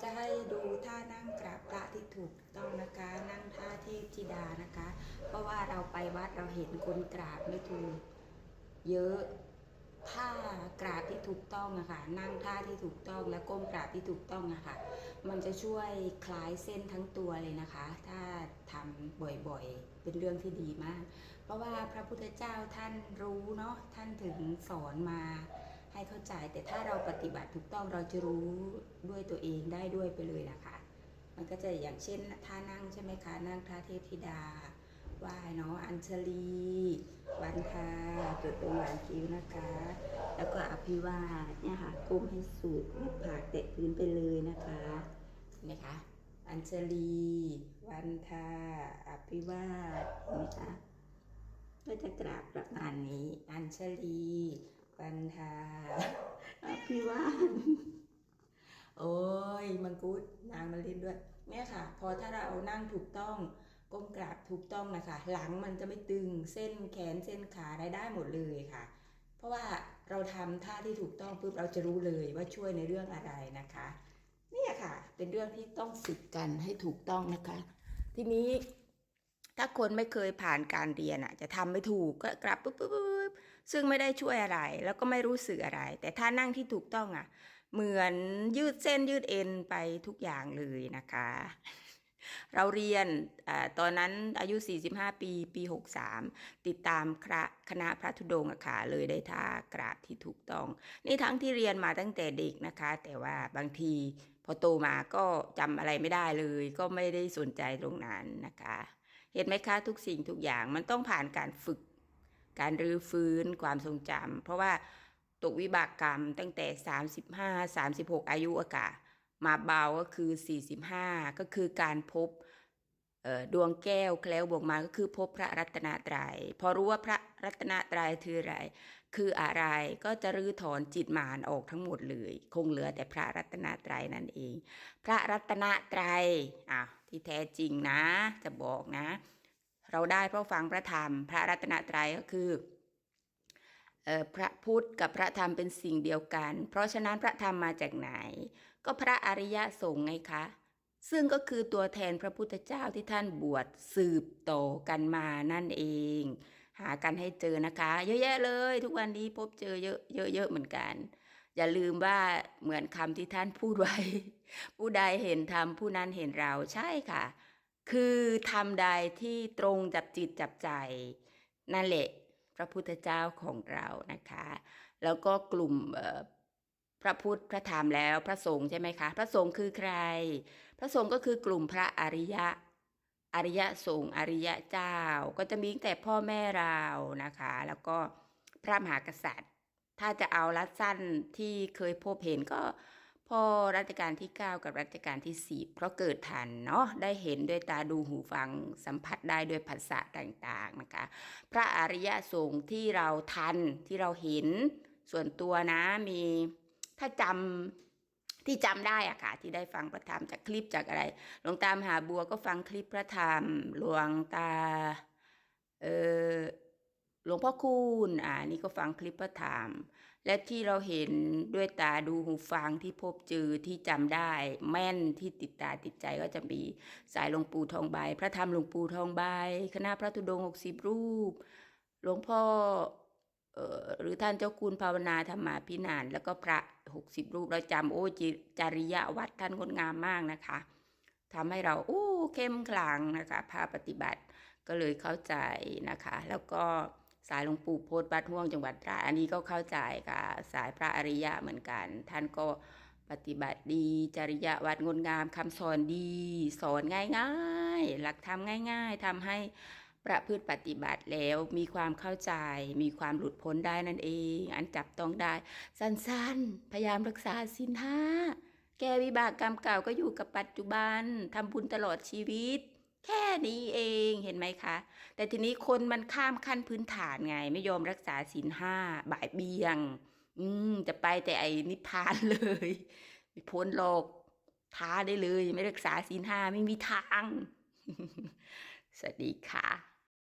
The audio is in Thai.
จะให้ดูท่านั่งกราบพระที่ถูกต้องนะคะ นั่งท่าเทพธิดานะคะ เพราะว่าเราไปวัดเราเห็นคนกราบไม่ถูก เยอะท่ากราบที่ถูกต้องอะค่ะ นั่งท่าที่ถูกต้องและก้มกราบที่ถูกต้องอะค่ะ มันจะช่วยคลายเส้นทั้งตัวเลยนะคะ ถ้าทำบ่อยๆ เป็นเรื่องที่ดีมาก เพราะว่าพระพุทธเจ้าท่านรู้เนาะท่านถึงสอนมา เข้าใจ แต่ถ้าเราปฏิบัติถูกต้องเราจะรู้ด้วยตัวเองได้ด้วยไปเลยนะคะมันก็จะอย่างเช่นท่านั่งใช่ไหมคะ นั่งท่าเทพธิดาไหว้เนาะอัญชลี วันทาเกิดตรงหลังคิ้วนะคะ แล้วก็อภิวาเนี่ยค่ะก้มให้สุดผากแตะพื้นไปเลยนะคะนะคะอัญชลี วันทาอภิวาทเห็นไหมคะก็จะกราบประมาณนี้ อัญชลี วันทาอภิวาทโอ้ยมังคุดนางมาเล่นด้วยเนี่ยค่ะ พอถ้าเรานั่งถูกต้องก้มกราบถูกต้องนะคะ หลังมันจะไม่ตึงเส้นแขนเส้นขาได้ได้หมดเลยค่ะ เพราะว่าเราทำท่าที่ถูกต้องปุ๊บเราจะรู้เลยว่าช่วยในเรื่องอะไรนะคะ เนี่ยค่ะ เป็นเรื่องที่ต้องฝึกกันให้ถูกต้องนะคะ ทีนี้ถ้าคนไม่เคยผ่านการเรียนอะ จะทำไม่ถูกก็กลับปุ๊บปุ๊บปุ๊บ ซึ่งไม่ได้ช่วยอะไรแล้วก็ไม่รู้สึกอะไร แต่ถ้านั่งที่ถูกต้องอะ เหมือนยืดเส้นยืดเอ็นไปทุกอย่างเลยนะคะ เราเรียนอตอนนั้นอายุ 45 ปี ปี 63 ติดตามคณะพระธุดงค์อะค่ะเลยได้ท่ากราบที่ถูกต้อง นี่ทั้งที่เรียนมาตั้งแต่เด็กนะคะ แต่ว่าบางทีพอโตมาก็จำอะไรไม่ได้เลย ก็ไม่ได้สนใจตรงนั้นนะคะ เห็นไหมคะทุกสิ่งทุกอย่างมันต้องผ่านการฝึก การรื้อฟื้นความทรงจำเพราะว่าตกวิบากกรรมตั้งแต่ 35 36 อายุอะค่ะมาเบาก็คือ 45 ก็คือการพบดวงแก้วแคล้วบวกมาก็คือพบพระรัตนตรยัยพอรู้ว่าพระรัตนตรัยคืออะไร คืออะไรก็จะรื้อถอนจิตมารออกทั้งหมดเลย คงเหลือแต่พระรัตนตรัยนั่นเอง พระรัตนตรัยอะที่แท้จริงนะ จะบอกนะ เราได้เพราะฟังพระธรรม พระรัตนตรัยก็คือพระพุทธกับพระธรรมเป็นสิ่งเดียวกัน เพราะฉะนั้นพระธรรมมาจากไหน ก็พระอริยสงฆ์ไงคะ ซึ่งก็คือตัวแทนพระพุทธเจ้าที่ท่านบวชสืบต่อกันมานั่นเอง หากันให้เจอนะคะ เยอะแยะเลย ทุกวันนี้พบเจอเยอะเยอะเยอะเหมือนกัน อย่าลืมว่าเหมือนคำที่ท่านพูดไว้ ผู้ใดเห็นธรรมผู้นั้นเห็นเราใช่ค่ะ คือทำใดที่ตรงจับจิตจับใจ นั่นแหละพระพุทธเจ้าของเรานะคะ แล้วก็กลุ่มพระพุทธพระธรรมแล้วพระสงฆ์ใช่ไหมคะ พระสงฆ์คือใคร พระสงฆ์ก็คือกลุ่มพระอริยะอริยสงฆ์อริยเจ้า ก็จะมีแต่พ่อแม่เรานะคะ แล้วก็พระมหากษัตริย์ ถ้าจะเอารัดสั้นที่เคยพบเห็นก็ พอรัชกาลที่ 9 กับรัชกาลที่ 10 เพราะเกิดทันเนาะได้เห็นด้วยตาดูหูฟังสัมผัสได้ด้วยภาษาต่างๆนะคะ พระอริยสงฆ์ที่เราทันที่เราเห็นส่วนตัวนะมีถ้าจำที่จำได้อะค่ะที่ได้ฟังพระธรรมจากคลิปจากอะไรหลวงตามหาบัวก็ฟังคลิปพระธรรมหลวงตาเออ หลวงพ่อคูณอ่านี่ก็ฟังคลิปพระธรรม และที่เราเห็นด้วยตาดูหูฟังที่พบเจอที่จำได้ แม่นที่ติดตาติดใจก็จะมีสายหลวงปู่ทองใบ พระธรรมหลวงปู่ทองใบ คณะพระธุดงค์หกสิบรูป หลวงพ่อออหรือท่านเจ้าคุณภาวนาธรรมาพินาน แล้วก็พระหกสิบรูปเราจำโอ้จิจริยวัดท่านงดงามมากนะคะทำให้เราโอ้เข้มขลังนะคะพาปฏิบัติก็เลยเข้าใจนะคะ แล้วก็ สายหลวงปู่โพธิ์บัดห่วงจังหวัดตราดอันนี้ก็เข้าใจค่ะสายพระอริยะเหมือนกัน ท่านก็ปฏิบัติดีจริยวัดงดงามคำสอนดี สอนง่ายๆ หลักธรรมง่าย ๆทำให้ประพฤติปฏิบัติแล้วมีความเข้าใจ มีความหลุดพ้นได้นั่นเอง อันจับต้องได้ สั้นๆ พยายามรักษาสินห้าแก้วิบากกรรมเก่าก็อยู่กับปัจจุบันทำบุญตลอดชีวิต แค่นี้เองเห็นไหมคะ แต่ทีนี้คนมันข้ามขั้นพื้นฐานไง ไม่ยอมรักษาศีลห้าบ่ายเบียง อืมจะไปแต่ไอ้นิพพานเลยไม่พ้นโลกท้าได้เลย ไม่รักษาศีลห้าไม่มีทาง สวัสดีค่ะ